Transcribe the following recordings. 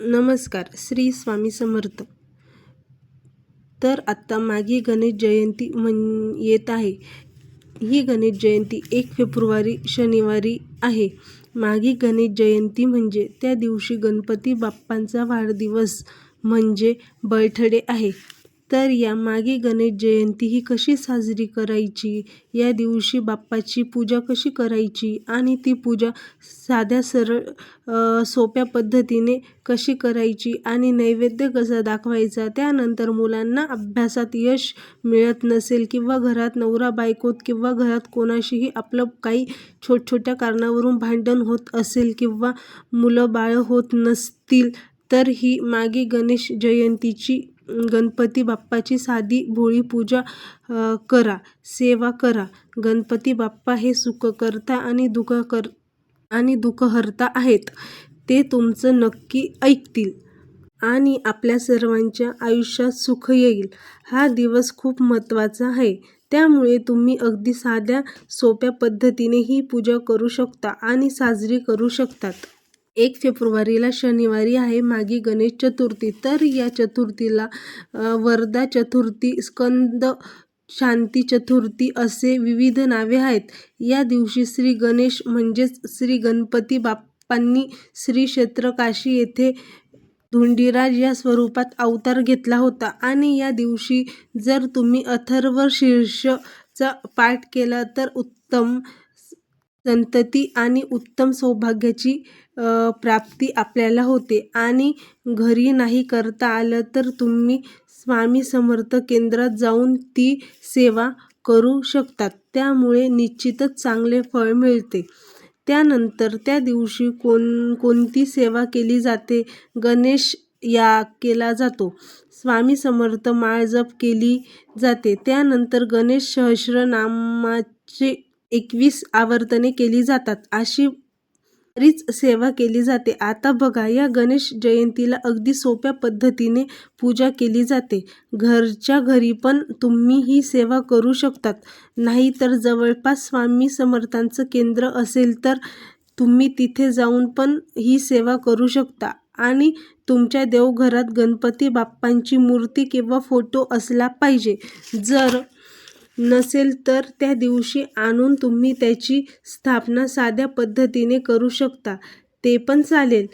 नमस्कार श्री स्वामी समर्थ. तर आत्ता मागे गणेश जयंती म्हण येत आहे. ही गणेश जयंती एक फेब्रुवारी शनिवारी आहे. मागी गणेश जयंती म्हणजे त्या दिवशी गणपती बाप्पांचा वाढदिवस म्हणजे बर्थडे आहे. तर या मागे गणेश जयंती ही कशी साजरी करायची? या दिवशी बाप्पाची पूजा कशी करायची? आणि ती पूजा साध्या सरळ सोप्या पद्धतीने कशी करायची? आणि नैवेद्य कसा दाखवायचा? त्यानंतर मुलांना अभ्यासात यश मिळत नसेल किंवा घरात नवरा बायकोत किंवा घरात कोणाशीही आपलं काही छोटछोट्या कारणावरून भांडण होत असेल किंवा मुलं बाळं होत नसतील तर ही मागे गणेश जयंतीची गणपती बाप्पाची साधी भोळी पूजा करा सेवा करा. गणपती बाप्पा हे सुखकर्ता आणि दुःख कर आणि दुःखहर्ता आहेत. ते तुमचं नक्की ऐकतील आणि आपल्या सर्वांच्या आयुष्यात सुख येईल. हा दिवस खूप महत्त्वाचा आहे. त्यामुळे तुम्ही अगदी साध्या सोप्या पद्धतीने ही पूजा करू शकता आणि साजरी करू शकतात. एक फेब्रुवारीला शनिवारी आहे मागी गणेश चतुर्थी. तर या चतुर्थीला वरदा चतुर्थी स्कंद शांती चतुर्थी असे विविध नावे आहेत. या दिवशी श्री गणेश म्हणजेच श्री गणपती बाप्पांनी श्री क्षेत्र काशी येथे धुंडीराज या स्वरूपात अवतार घेतला होता. आणि या दिवशी जर तुम्ही अथर्व शीर्षचा पाठ केला तर उत्तम संतती आणि उत्तम सौभाग्याची प्राप्ती आपल्याला होते. आणि घरी नाही करता आलं तर तुम्ही स्वामी समर्थ केंद्रात जाऊन ती सेवा करू शकतात. त्यामुळे निश्चितच चांगले फळ मिळते. त्यानंतर त्या दिवशी कोण कोणती सेवा केली जाते? गणेश या केला जातो. स्वामी समर्थ माळ जप केली जाते. त्यानंतर गणेश सहस्रनामाचे एकवीस आवर्तने केली जातात. अशी रीच सेवा केली जाते. आता बघा या गणेश जयंतीला अगदी सोप्या पद्धतीने पूजा केली जाते. घरच्या घरी पण तुम्ही ही सेवा करू शकतात. नाही तर जवळपास स्वामी समर्थांचं केंद्र असेल तर तुम्ही तिथे जाऊन पण ही सेवा करू शकता. आणि तुमच्या देवघरात गणपती बाप्पांची मूर्ती किंवा फोटो असला पाहिजे. जर नसेल तर त्या दिवशी आणून तुम्ही त्याची स्थापना साध्या पद्धतीने करू शकता. ते पण चालेल.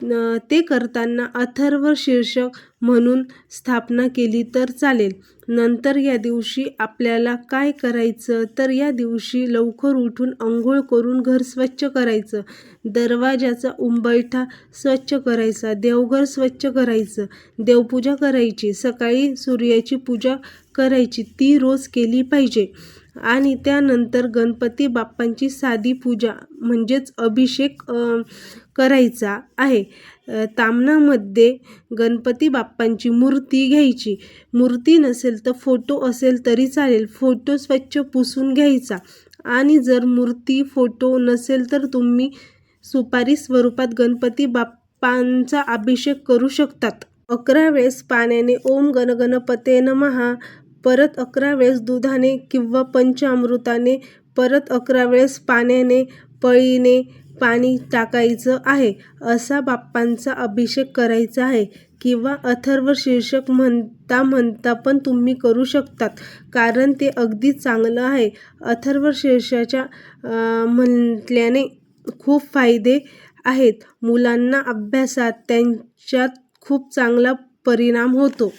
ते करताना अथर्व शीर्षक म्हणून स्थापना केली तर चालेल. नंतर या दिवशी आपल्याला काय करायचं? तर या दिवशी लवकर उठून अंघोळ करून घर स्वच्छ करायचं. दरवाजाचा उंबरठा स्वच्छ करायचा. देवघर स्वच्छ करायचं. देवपूजा करायची. सकाळी सूर्याची पूजा करायची. ती रोज केली पाहिजे. आणि त्यानंतर गणपती बाप्पांची साधी पूजा म्हणजेच अभिषेक करायचा आहे. तामणामध्ये गणपती बाप्पांची मूर्ती घ्यायची. मूर्ती नसेल तर फोटो असेल तरी चालेल. फोटो स्वच्छ पुसून घ्यायचा. आणि जर मूर्ती फोटो नसेल तर तुम्ही सुपारी स्वरूपात गणपती बाप्पांचा अभिषेक करू शकतात. अकरा वेळेस पाण्याने ओम गणगणपते नमहा परत अकरा वेळेस दुधाने किंवा पंचामृताने परत अकरा वेळेस पाण्याने पळीने पाणी टाकायचं आहे असा बाप्पांचा अभिषेक करायचा आहे. किंवा अथर्व शीर्षक म्हणता म्हणता पण तुम्ही करू शकतात कारण ते अगदी चांगलं आहे. अथर्व शीर्षाच्या म्हटल्याने खूप फायदे आहेत. मुलांना अभ्यासात त्यांच्यात खूप चांगला परिणाम होतो.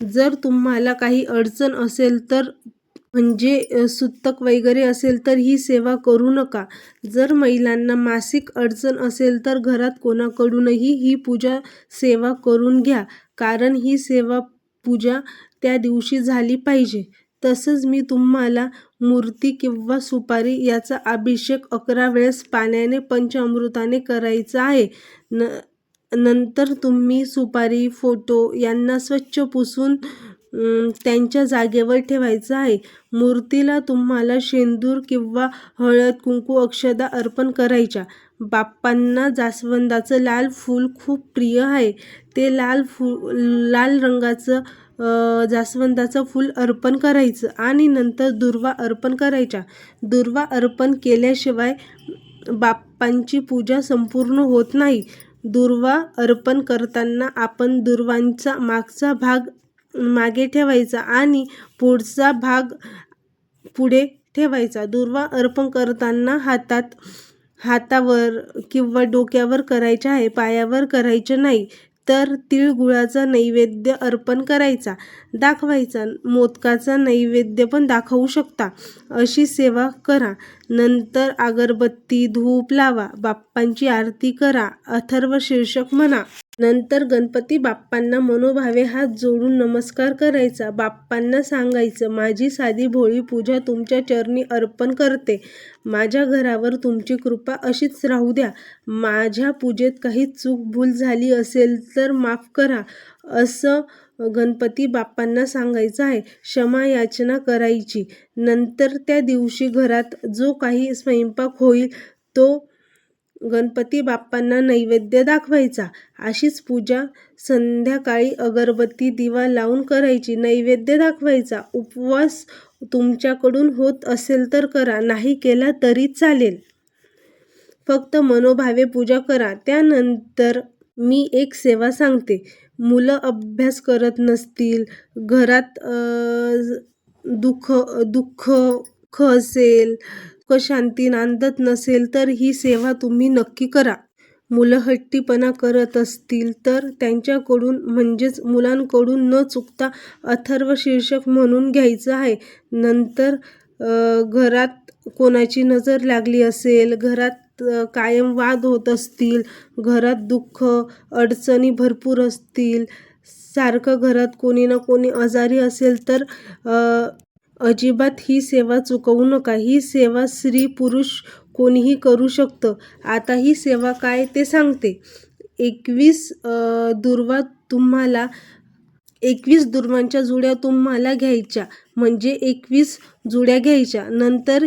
जर तुम्हाला काही अडचण असेल तर म्हणजे सुतक वगैरे असेल तर ही सेवा करू नका. जर महिलांना मासिक अडचण असेल तर घरात कोणाकडूनही ही पूजा सेवा करून घ्या. कारण ही सेवा पूजा त्या दिवशी झाली पाहिजे. तसंच मी तुम्हाला मूर्ती किंवा सुपारी याचा अभिषेक अकरा वेळेस पाण्याने पंचामृताने करायचा आहे. न नंतर तुम्ही सुपारी फोटो यांना स्वच्छ पुसून त्यांच्या जागेवर ठेवायचं आहे. मूर्तीला तुम्हाला शेंदूर किंवा हळद कुंकू अक्षदा अर्पण करायच्या. बाप्पांना जास्वंदाचं लाल फूल खूप प्रिय आहे. ते लाल फू लाल रंगाचं जास्वंदाचं फूल अर्पण करायचं आणि नंतर दुर्वा अर्पण करायच्या. दुर्वा अर्पण केल्याशिवाय बाप्पांची पूजा संपूर्ण होत नाही. दुर्वा अर्पण करताना आपण दुर्वांचा मागचा भाग मागे ठेवायचा आणि पुढचा भाग पुढे ठेवायचा. दुर्वा अर्पण करताना हातात हातावर किंवा डोक्यावर करायचे आहे पायावर करायचे नाही. तर तिळगुळाचा नैवेद्य अर्पण करायचा. दाखवायचा. मोदकाचा नैवेद्य पण दाखवू शकता. अशी सेवा करा. नंतर अगरबत्ती धूप लावा. बाप्पांची आरती करा. अथर्व शीर्षक म्हणा. नंतर गणपती बाप्पांना मनोभावे हात जोडून नमस्कार करायचा. बाप्पांना सांगायचं माझी साधी भोळी पूजा तुमच्या चरणी अर्पण करते. माझ्या घरावर तुमची कृपा अशीच राहू द्या. माझ्या पूजेत काही चूक भूल झाली असेल तर माफ करा. असं गणपती बाप्पांना सांगायचं आहे. क्षमा याचना करायची. नंतर त्या दिवशी घरात जो काही स्वयंपाक होईल तो गणपती बाप्पांना नैवेद्य दाखवायचा. अशीच पूजा संध्याकाळी अगरबत्ती दिवा लावून करायची. नैवेद्य दाखवायचा. उपवास तुमच्याकडून होत असेल तर करा. नाही केला तरी चालेल. फक्त मनोभावे पूजा करा. त्यानंतर मी एक सेवा सांगते. मुलं अभ्यास करत नसतील घरात दुःख दुःख दुःख असेल सुख शांती नांदत नसेल तर ही सेवा तुम्ही नक्की करा. मुलं हट्टीपणा करत असतील तर त्यांच्याकडून म्हणजेच मुलांकडून न चुकता अथर्व शीर्षक म्हणून घ्यायचं आहे. नंतर घरात कोणाची नजर लागली असेल घरात कायम वाद होत असतील घरात दुःख अडचणी भरपूर असतील सारखं घरात कोणी ना कोणी आजारी असेल तर अजिबात ही सेवा चुकवू नका. ही सेवा स्त्री पुरुष कोणीही करू शकतं. आता ही सेवा काय ते सांगते. एकवीस दुर्वा तुम्हाला एकवीस दुर्वांच्या जुड्या तुम्हाला घ्यायच्या. म्हणजे एकवीस जुड्या घ्यायच्या. नंतर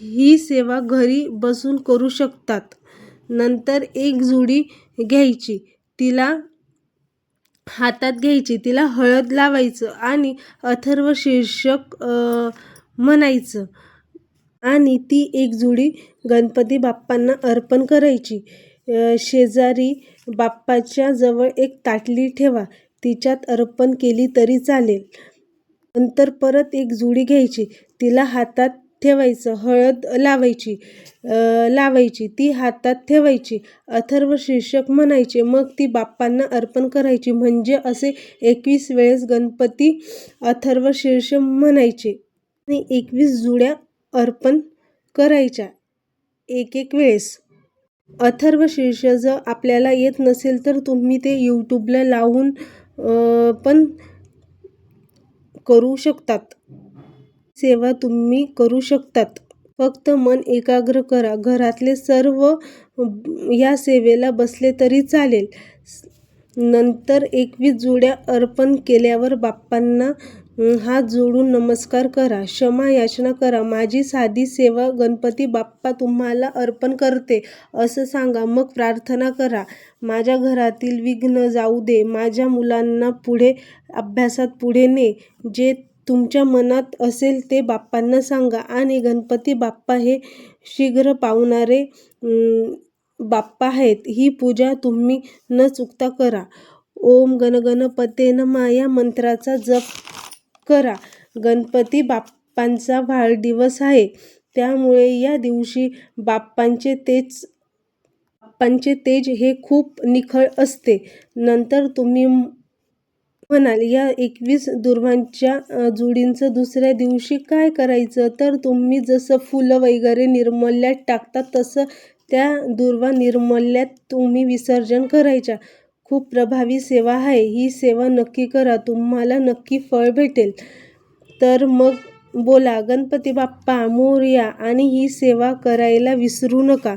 ही सेवा घरी बसून करू शकतात. नंतर एक जुडी घ्यायची. तिला हातात घ्यायची तिला हळद लावायचं आणि अथर्व शीर्षक म्हणायचं. आणि ती एक जुडी गणपती बाप्पांना अर्पण करायची. शेजारी बाप्पाच्या जवळ एक ताटली ठेवा तिच्यात अर्पण केली तरी चालेल. नंतर परत एक जुडी घ्यायची तिला हातात ठेवायचं हळद लावायची लावायची ती हातात ठेवायची. अथर्व शीर्षक म्हणायचे मग ती बाप्पांना अर्पण करायची. म्हणजे असे एकवीस वेळेस गणपती अथर्व शीर्ष म्हणायचे. आणि एकवीस जुड्या अर्पण करायच्या एक एक वेळेस. अथर्व शीर्ष जर आपल्याला येत नसेल तर तुम्ही ते यूट्यूबला लावून पण करू शकतात. सेवा तुम्ही करू शकतात. फक्त मन एकाग्र करा. घरातले सर्व या सेवेला बसले तरी चालेल. नंतर एकवीस जुड्या अर्पण केल्यावर बाप्पांना हात जोडून नमस्कार करा. क्षमा याचना करा. माझी साधी सेवा गणपती बाप्पा तुम्हाला अर्पण करते. असं सांगा. मग प्रार्थना करा. माझ्या घरातील विघ्न जाऊ दे. माझ्या मुलांना पुढे अभ्यासात पुढे ने. जे तुमच्या मनात असेल ते बाप्पांना सांगा आणि गणपती बाप्पा हे शीघ्र पावणारे बाप्पा आहेत. ही पूजा तुम्ही न चुकता करा. ओम गणगणपते नमा या मंत्राचा जप करा. गणपती बाप्पांचा वाढदिवस आहे. त्यामुळे या दिवशी बाप्पांचे तेज बाप्पांचे तेज हे खूप निखळ असते. नंतर तुम्ही म्हणाल या एकवीस दुर्वांच्या जुडींचं दुसऱ्या दिवशी काय करायचं? तर तुम्ही जसं फुलं वगैरे निर्मल्यात टाकतात तसं त्या दुर्वा निर्मल्यात तुम्ही विसर्जन करायच्या. खूप प्रभावी सेवा आहे. ही सेवा नक्की करा. तुम्हाला नक्की फळ भेटेल. तर मग बोला गणपती बाप्पा मोरया आणि ही सेवा करायला विसरू नका.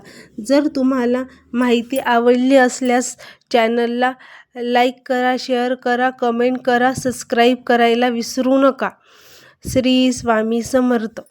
जर तुम्हाला माहिती आवडली असल्यास चॅनलला लाईक करा शेअर करा कमेंट करा सबस्क्राईब करायला विसरू नका. श्री स्वामी समर्थ.